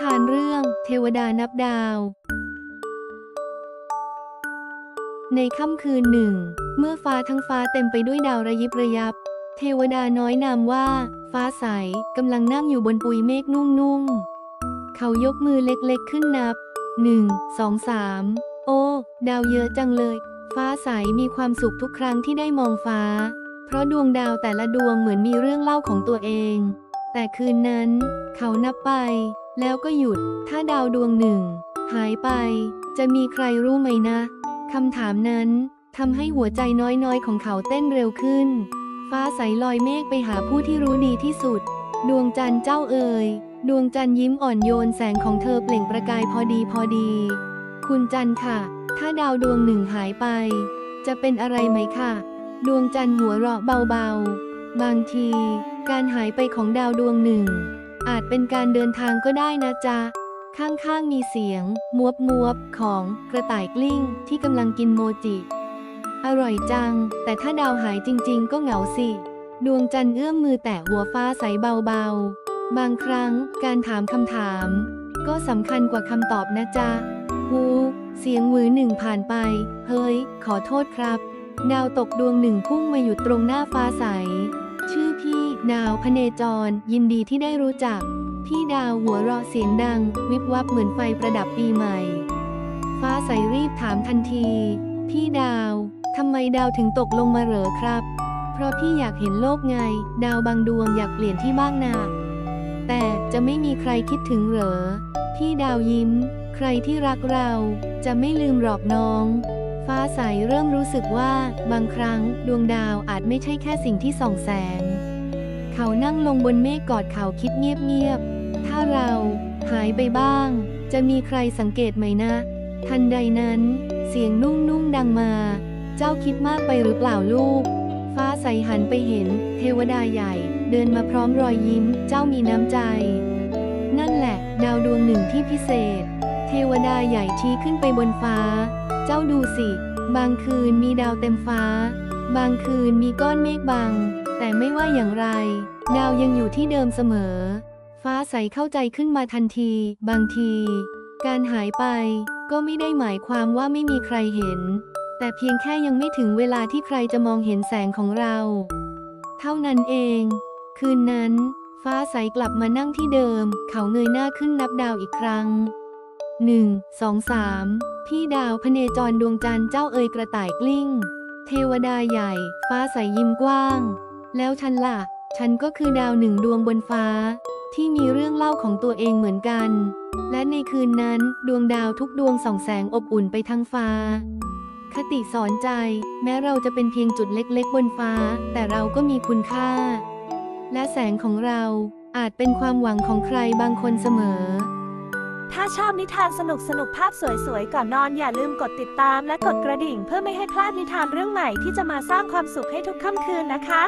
ทานเรื่องเทวดานับดาว ในค่ำคืนหนึ่ง เมื่อฟ้าทั้งฟ้าเต็มไปด้วยดาวระยิบระยับ เทวดาน้อยนามว่า ฟ้าใสกำลังนั่งอยู่บนปุยเมฆนุ่มๆ เขายกมือเล็กๆขึ้นนับหนึ่งสองสามโอ้ ดาวเยอะจังเลย ฟ้าใสมีความสุขทุกครั้งที่ได้มองฟ้า เพราะดวงดาวแต่ละดวงเหมือนมีเรื่องเล่าของตัวเอง แต่คืนนั้น เขานับไป แล้วก็หยุด ถ้าดาวดวงหนึ่ง หายไป จะมีใครรู้ไหมนะคำถามนั้นทำให้หัวใจน้อยๆ ของเขาเต้นเร็วขึ้น ฟ้าใสลอยเมฆไปหาผู้ที่รู้ดีที่สุด ดวงจันทร์เจ้าเอ๋ยดวงจันทร์ยิ้มอ่อนโยนแสงของเธอเปล่งประกายพอดีพอดี คุณจันทร์ค่ะ ถ้าดาวดวงหนึ่งหายไป จะเป็นอะไรไหมค่ะ ดวงจันทร์หัวเราะเบาๆ บางที การหายไปของดาวดวงหนึ่ง อาจเป็นการเดินทางก็ได้นะจ๊ะ ข้างๆมีเสียงมวบมวบของกระต่ายกลิ้งที่กำลังกินโมจิ อร่อยจัง แต่ถ้าดาวหายจริงๆ ก็เหงาสิ ดวงจันทร์เอื้อมมือแตะหัวฟ้าใสเบาๆ บางครั้งการถามคำถาม ก็สำคัญกว่าคำตอบนะจ๊ะฮูเสียงหวือหนึ่งผ่านไป เฮ้ย ขอโทษครับ ดาวตกดวงหนึ่งพุ่งมาหยุดตรงหน้าฟ้าใส ชื่อพี่ ดาวพเนจร ยินดีที่ได้รู้จัก พี่ดาวหัวเราะเสียงดัง วิบวับเหมือนไฟประดับปีใหม่ ฟ้าใสรีบถามทันที พี่ดาวทำไมดาวถึงตกลงมาเหรอครับ เพราะพี่อยากเห็นโลกไง ดาวบางดวงอยากเปลี่ยนที่บ้างนาแต่จะไม่มีใครคิดถึงเหรอ พี่ดาวยิ้ม ใครที่รักเรา จะไม่ลืมหรอกน้องฟ้าใสเริ่มรู้สึกว่า บางครั้งดวงดาวอาจไม่ใช่แค่สิ่งที่ส่องแสง เขานั่งลงบนเมฆกอดเขาคิดเงียบๆ ถ้าเราหายไปบ้าง จะมีใครสังเกตไหมนะ ทันใดนั้น เสียงนุ่มๆดังมา เจ้าคิดมากไปหรือเปล่าลูก ฟ้าใสหันไปเห็น เทวดาใหญ่ เดินมาพร้อมรอยยิ้ม เจ้ามีน้ำใจ นั่นแหละ ดาวดวงหนึ่งที่พิเศษ เทวดาใหญ่ชี้ขึ้นไปบนฟ้า เจ้าดูสิ บางคืนมีดาวเต็มฟ้า บางคืนมีก้อนเมฆบัง แต่ไม่ว่าอย่างไร ดาวยังอยู่ที่เดิมเสมอ ฟ้าใสเข้าใจขึ้นมาทันที บางที การหายไปก็ไม่ได้หมายความว่าไม่มีใครเห็น แต่เพียงแค่ยังไม่ถึงเวลาที่ใครจะมองเห็นแสงของเรา เท่านั้นเอง คืนนั้น ฟ้าใสกลับมานั่งที่เดิม เขาเงยหน้าขึ้นนับดาวอีกครั้งหนึ่งสองสามพี่ดาวพเนจรดวงจันทร์เจ้าเอ๋ยกระต่ายกลิ้ง เทวดาใหญ่ ฟ้าใสยิ้มกว้าง แล้วฉันล่ะ ฉันก็คือดาวหนึ่งดวงบนฟ้า ที่มีเรื่องเล่าของตัวเองเหมือนกัน และในคืนนั้นดวงดาวทุกดวงส่องแสงอบอุ่นไปทั้งฟ้า คติสอนใจ แม้เราจะเป็นเพียงจุดเล็กๆ บนฟ้า แต่เราก็มีคุณค่า และแสงของเราอาจเป็นความหวังของใครบางคนเสมอ ถ้าชอบนิทานสนุกสนุกภาพสวยๆ ก่อนนอนอย่าลืมกดติดตามและกดกระดิ่งเพื่อไม่ให้พลาดนิทานเรื่องใหม่ที่จะมาสร้างความสุขให้ทุกค่ำคืนนะคะ